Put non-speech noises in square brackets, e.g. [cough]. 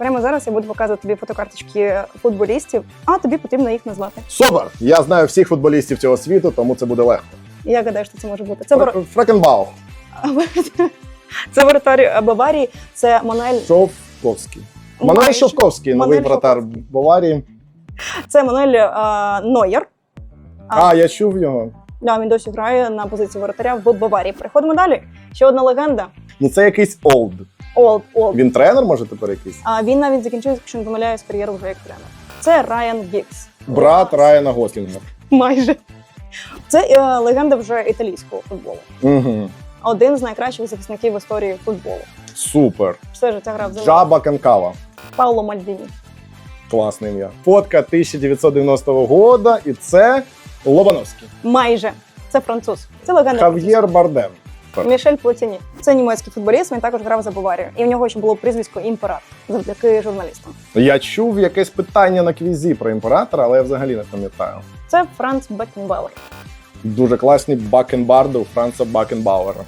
Прямо зараз я буду показувати тобі фотокарточки футболістів, а тобі потрібно їх назвати. Супер! Я знаю всіх футболістів цього світу, тому це буде легко. І Як гадаєш, що це може бути? Це вор... Фрак- [laughs] це воротар е, Баварії, це Мануель, Шовковський. Мануель Мануель Шовковський, новий Мануель вратар Баварії. це Мануель е, Нойер. А, я чув його. Да, він досі грає на позиції воротаря в Баварії. Переходимо далі. Ще одна легенда. Ну це якийсь олд. Олд, Олд. Він тренер, може тепер якийсь? А він навіть закінчив, якщо не помиляюсь, кар'єру вже як тренер. Це Райан Гікс. Брат Райана Гослінга. Майже. Це е, легенда вже італійського футболу. Угу. Один з найкращих захисників в історії футболу. Супер. Все життя грав за Джаба Канкава. Пауло Мальдіні. Класне ім'я. Фотка 1990 года, і це Лобановський. Майже. Це француз. Це легенда. Хав'єр Бардем. Мішель Платіні. Це німецький футболіст, він також грав за Баварію. І в нього ще було прізвисько імператор завдяки журналістам. Я чув якесь питання на квізі про імператора, але я взагалі не пам'ятаю. Це Франц Бекенбауер. Дуже класні бакенбарди у Франца Бакенбауера.